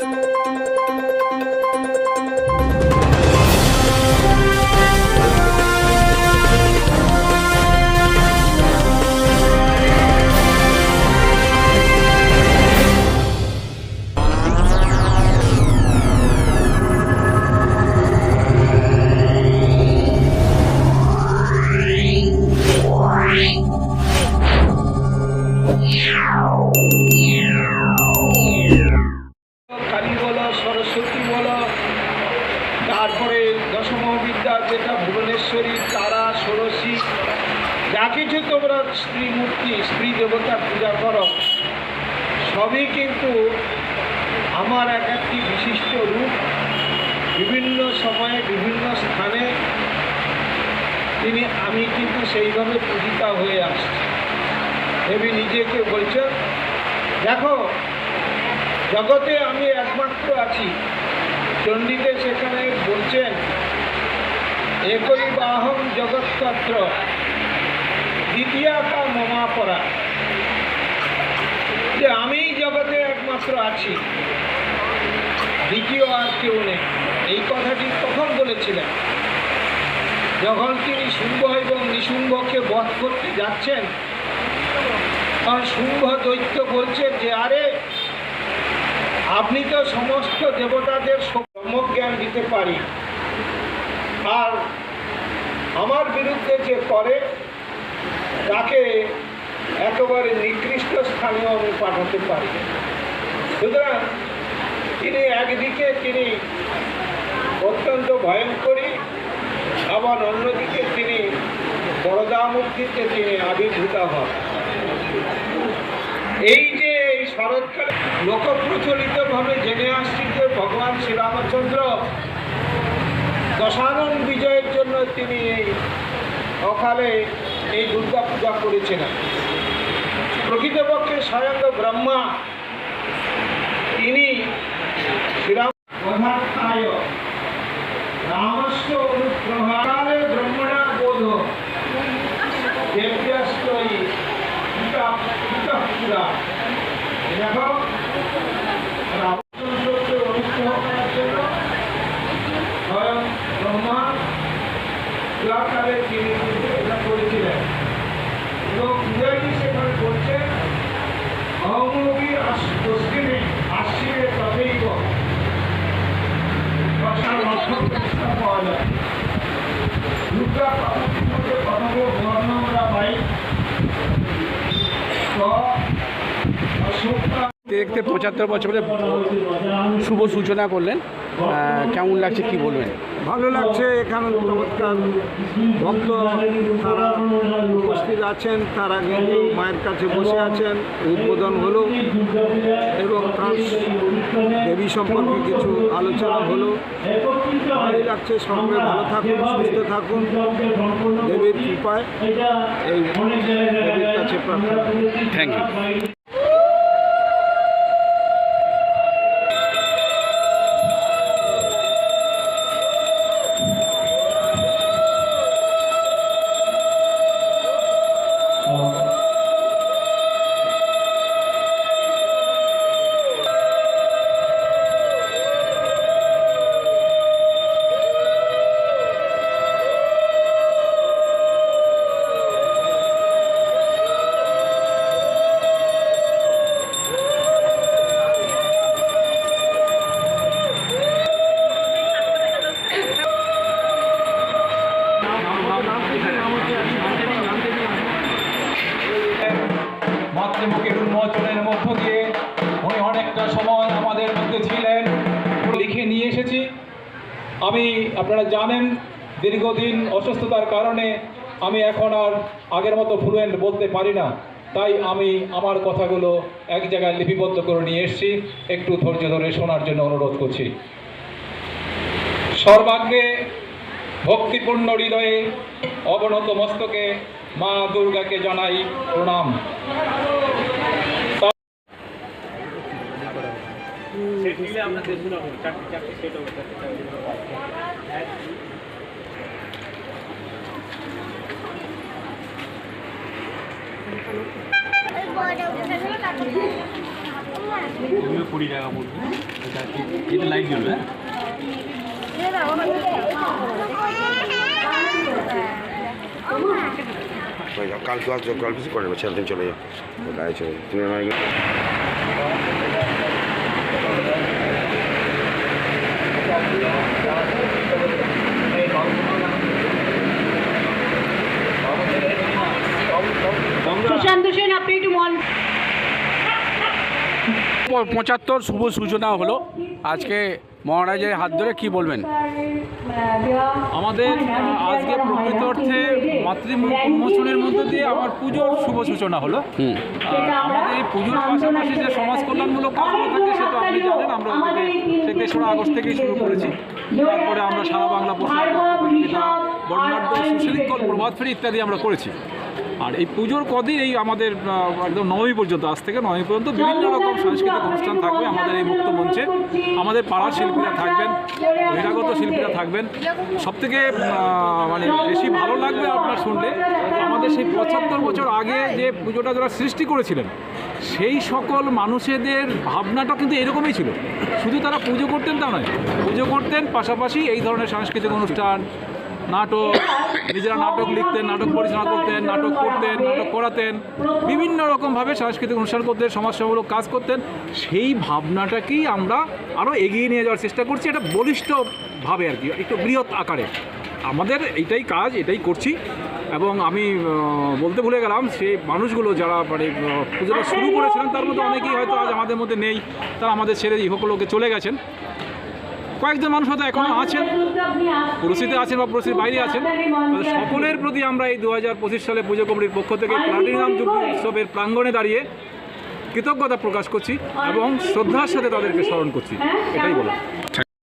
কালী স্ত্রী মূর্তি স্ত্রী দেবতার পূজা করো। সবই কিন্তু আমার এক একটি বিশিষ্ট রূপ। বিভিন্ন সময়ে, বিভিন্ন স্থানে তিনি, আমি কিন্তু সেইভাবে পূজিতা হয়ে আসছি। দেবী নিজেকে বলছেন, দেখো, জগতে আমি একমাত্র আছি। চণ্ডীতে সেখানে বলছেন, একই বাহম জগৎতত্র দ্বিতীয়তা মমাপরা যে আমিই জগতে একমাত্র আছি। দ্বিতীয় আর কেউ নেই। এই কথাটি কখন বলেছিলেন, যখন তিনি শুম্ভ এবং নিশুম্ভকে বধ করতে যাচ্ছেন। তখন শুম্ভ দৈত্য বলছে যে, আরে, আপনি তো সমস্ত দেবতাদের ব্রহ্মজ্ঞান দিতে পারি। আর আমার বিরুদ্ধে যে করে তাকে একেবারে নিকৃষ্ট স্থানেও আমি পাঠাতে পারি সুতরাং তিনি একদিকে তিনি অত্যন্ত ভয়ঙ্করী, আবার অন্যদিকে তিনি বরদামূর্তিতে তিনি আবির্ভূত হন। এই যে এই শরৎকালে লোকপ্রচলিতভাবে জেনে আসছি যে ভগবান শ্রীরামচন্দ্র দশানন বিজয়ের জন্য তিনি এই অকালে এই দুর্গা পূজা করেছিলেন প্রকৃতপক্ষে স্বয়ং ব্রহ্মা তিনি শ্রীরাম ব্রহ্মা তিনি কিন্তু এটা করেছিলেন এবং পূজারী সেখানে বলছেন অহমী পশ্চিমে আশ্বিনে তথৈব ভাষার অর্থ প্রতিষ্ঠা পাওয়া যায় দুর্গা পার্বতীর দেখতে পঁচাত্তর বছরের শুভ সূচনা করলেন। আহ, কেমন লাগছে কি বলবেন? ভালো লাগছে এখানে চমৎকার ভক্ত তারা উপস্থিত আছেন তারা কিন্তু মায়ের কাছে বসে আছেন উদ্বোধন হলো এবং তার দেবী সম্পর্কে কিছু আলোচনা হলো। লাগছে সকলে ভালো থাকুন সুস্থ থাকুন। দেবীর কৃপায় এই কাছে প্রার্থনা। থ্যাংক ইউ মাতৃমুখের উন্মোচনের মধ্য দিয়ে উনি অনেকটা সময় আমাদের মধ্যে ছিলেন। লিখে নিয়ে এসেছি। আমি, আপনারা জানেন, দীর্ঘদিন অসুস্থতার কারণে আমি এখন আর আগের মতো ফ্লুয়েন্ট বলতে পারি না। তাই আমি আমার কথাগুলো এক জায়গায় লিপিবদ্ধ করে নিয়ে এসেছি। একটু ধৈর্য ধরে শোনার জন্য অনুরোধ করছি। সর্বাগ্রে ভক্তিপূর্ণ হৃদয়ে অবনত মস্তকে মা দুর্গাকে জানাই প্রণাম। বড় কুড়ি টাকা পড়বে। এটা লাইট জ্বলবে? কাল তো আজ কাল বেশি করে ছেড়ে দিন চলে যাও। গায়ে চলে যাও। তুমি আমার সুশান্ত সেন আপনি একটু পঁচাত্তর শুভ সূচনা হলো। আজকে মহারাজের হাত ধরে কি বলবেন? আমাদের আজকে প্রকৃত অর্থে মাতৃমূল উন্মোচনের মধ্য দিয়ে আমার পুজোর শুভ সূচনা হলো। হুম। আমাদের এই পুজোর পাশাপাশি যে সমাজ কল্যাণমূলক কাজগুলো থাকে সে তো আপনি জানেন আমরা তেসরা আগস্ট থেকেই শুরু করেছি। তারপরে আমরা সারা বাংলা প্রতিযোগিতা বর্ণাঢ্য প্রভাত ফেরি ইত্যাদি আমরা করেছি। আর এই পুজোর কদিন এই আমাদের একদম নবমী পর্যন্ত, আজ থেকে নবমী পর্যন্ত বিভিন্ন রকম সাংস্কৃতিক অনুষ্ঠান থাকবে আমাদের এই মুক্ত মঞ্চে। আমাদের পাড়ার শিল্পীরা থাকবেন, বহিরাগত শিল্পীরা থাকবেন। সব থেকে মানে বেশি ভালো লাগবে আপনার শুনলে, আমাদের সেই পঁচাত্তর বছর আগে যে পুজোটা যারা সৃষ্টি করেছিলেন সেই সকল মানুষেদের ভাবনাটা কিন্তু এরকমই ছিল। শুধু তারা পুজো করতেন তা নয়, পুজো করতেন, পাশাপাশি এই ধরনের সাংস্কৃতিক অনুষ্ঠান, নাটক, নিজেরা নাটক লিখতেন, নাটক পরিচালনা করতেন, নাটক করতেন, নাটক করাতেন, বিভিন্ন রকমভাবে সাংস্কৃতিক অনুষ্ঠান করতেন, সমাজসেবামূলক কাজ করতেন। সেই ভাবনাটাকেই আমরা আরও এগিয়ে নিয়ে যাওয়ার চেষ্টা করছি, এটা বলিষ্ঠভাবে আর কি, একটু বৃহৎ আকারে। আমাদের এটাই কাজ, এটাই করছি। এবং আমি বলতে ভুলে গেলাম, সেই মানুষগুলো যারা মানে পুজোটা শুরু করেছিলেন, তার মধ্যে অনেকেই হয়তো আজ আমাদের মধ্যে নেই, তারা আমাদের ছেড়ে ইহকলোকে চলে গেছেন। কয়েকজন মানুষ হয়তো এখনও আছেন পুরুষিতে আছেন বা পুরুষের বাইরে আছেন সকলের প্রতি আমরা এই দু হাজার পঁচিশ সালে পুজো কমিটির পক্ষ থেকে প্লাটিনাম যুব উৎসবের প্রাঙ্গণে দাঁড়িয়ে কৃতজ্ঞতা প্রকাশ করছি এবং শ্রদ্ধার সাথে তাদেরকে স্মরণ করছি। এটাই বলা